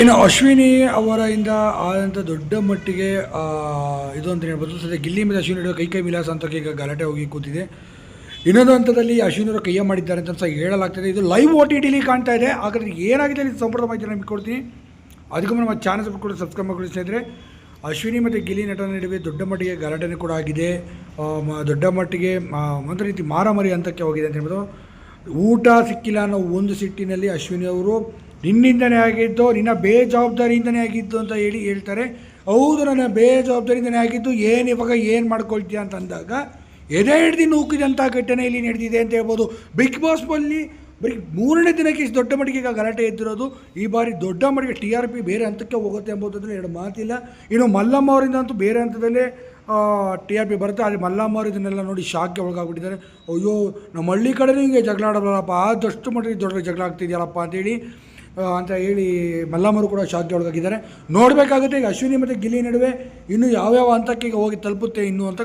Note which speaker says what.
Speaker 1: ಇನ್ನು ಅಶ್ವಿನಿ ಅವರಿಂದ ಆದಂಥ ದೊಡ್ಡ ಮಟ್ಟಿಗೆ ಇದು ಅಂತ ಹೇಳ್ಬೋದು. ಸದ್ಯ ಗಿಲ್ಲಿ ಮೇಲೆ ಅಶ್ವಿನಿ ಹಿಡಿದು ಕೈ ಕೈ ವಿಲಾಸ ಅಂತ ಈಗ ಗಲಾಟೆ ಹೋಗಿ ಕೂತಿದೆ. ಇನ್ನೊಂದು ಹಂತದಲ್ಲಿ ಅಶ್ವಿನಿ ಅವರು ಕೈಯ ಮಾಡಿದ್ದಾರೆ ಅಂತ ಸಹ ಹೇಳಲಾಗ್ತದೆ. ಇದು ಲೈವ್ ಓ ಟಿ ಟಿಲಿ ಕಾಣ್ತಾ ಇದೆ. ಹಾಗಾದ್ರೆ ಏನಾಗಿದೆ ಇದು ಸಂಪೂರ್ಣ ಮಾಹಿತಿ ನಿಮಗೆ ಕೊಡ್ತೀನಿ. ಅದಕ್ಕೂ ನಮ್ಮ ಚಾನಲ್ ಕೂಡ ಸಬ್ಸ್ಕ್ರೈಬ್ ಮಾಡ್ಕೊಳ್ಳಿ ಸ್ನೇಹಿತರೆ. ಅಶ್ವಿನಿ ಮತ್ತು ಗಿಲ್ಲಿ ನಟನ ನಡುವೆ ದೊಡ್ಡ ಮಟ್ಟಿಗೆ ಗಲಾಟೆನೂ ಕೂಡ ಆಗಿದೆ. ದೊಡ್ಡ ಮಟ್ಟಿಗೆ ಒಂದು ರೀತಿ ಮಾರಾಮಾರಿ ಹಂತಕ್ಕೆ ಹೋಗಿದೆ ಅಂತ ಹೇಳ್ಬೋದು. ಊಟ ಸಿಕ್ಕಿಲ್ಲ ಅನ್ನೋ ಒಂದು ಸಿಟ್ಟಿನಲ್ಲಿ ಅಶ್ವಿನಿ ಅವರು ನಿನ್ನಿಂದನೇ ಆಗಿದ್ದು, ನಿನ್ನ ಬೇಜವಾಬ್ದಾರಿಯಿಂದನೇ ಆಗಿದ್ದು ಅಂತ ಹೇಳಿ ಹೇಳ್ತಾರೆ. ಹೌದು, ನನ್ನ ಬೇಜವಾಬ್ದಾರಿಯಿಂದನೇ ಆಗಿದ್ದು, ಏನು ಇವಾಗ ಏನು ಮಾಡ್ಕೊಳ್ತೀಯ ಅಂತ ಅಂದಾಗ ಎದೆ ಹಿಡ್ದು ನೂಕಿದಂಥ ಘಟನೆ ಇಲ್ಲಿ ನಡೆದಿದೆ ಅಂತ ಹೇಳ್ಬೋದು. ಬಿಗ್ ಬಾಸ್ ಬಲ್ಲಿ ಬರೀ ಮೂರನೇ ದಿನಕ್ಕೆ ಇಷ್ಟು ದೊಡ್ಡ ಮಟ್ಟಿಗೆ ಈಗ ಗಲಾಟೆ ಎದ್ದಿರೋದು. ಈ ಬಾರಿ ದೊಡ್ಡ ಮಟ್ಟಿಗೆ ಟಿ ಆರ್ ಪಿ ಬೇರೆ ಹಂತಕ್ಕೆ ಹೋಗುತ್ತೆ ಎಂಬುದರಲ್ಲಿ ಎರಡು ಮಾತಿಲ್ಲ. ಇನ್ನು ಮಲ್ಲಮ್ಮ ಅವರಿಂದ ಅಂತೂ ಬೇರೆ ಹಂತದಲ್ಲೇ ಟಿ ಆರ್ ಪಿ ಬರುತ್ತೆ. ಆದರೆ ಮಲ್ಲಮ್ಮ ಅವರು ಇದನ್ನೆಲ್ಲ ನೋಡಿ ಶಾಕ್ಗೆ ಒಳಗಾಗ್ಬಿಟ್ಟಿದ್ದಾರೆ. ಅಯ್ಯೋ, ನಮ್ಮ ಹಳ್ಳಿ ಕಡೆನೂ ಹಿಂಗೆ ಜಗಳ ಆಡೋಲ್ಲಪ್ಪ ಆದಷ್ಟು ಮಟ್ಟಿಗೆ ದೊಡ್ಡ ಜಗಳ ಆಗ್ತಿದೆಯಲ್ಲಪ್ಪ ಅಂತೇಳಿ ಅಂತ ಹೇಳಿ ಮಲ್ಲಮ್ಮರು ಕೂಡ ಶಾಕ್ಗೆ ಒಳಗಾಗಿದ್ದಾರೆ. ನೋಡಬೇಕಾಗುತ್ತೆ ಈಗ ಅಶ್ವಿನಿ ಮತ್ತು ಗಿಲ್ಲಿ ನಡುವೆ ಇನ್ನೂ ಯಾವ್ಯಾವ ಹಂತಕ್ಕೆ ಈಗ ಹೋಗಿ ತಲುಪುತ್ತೆ ಇನ್ನು ಅಂತ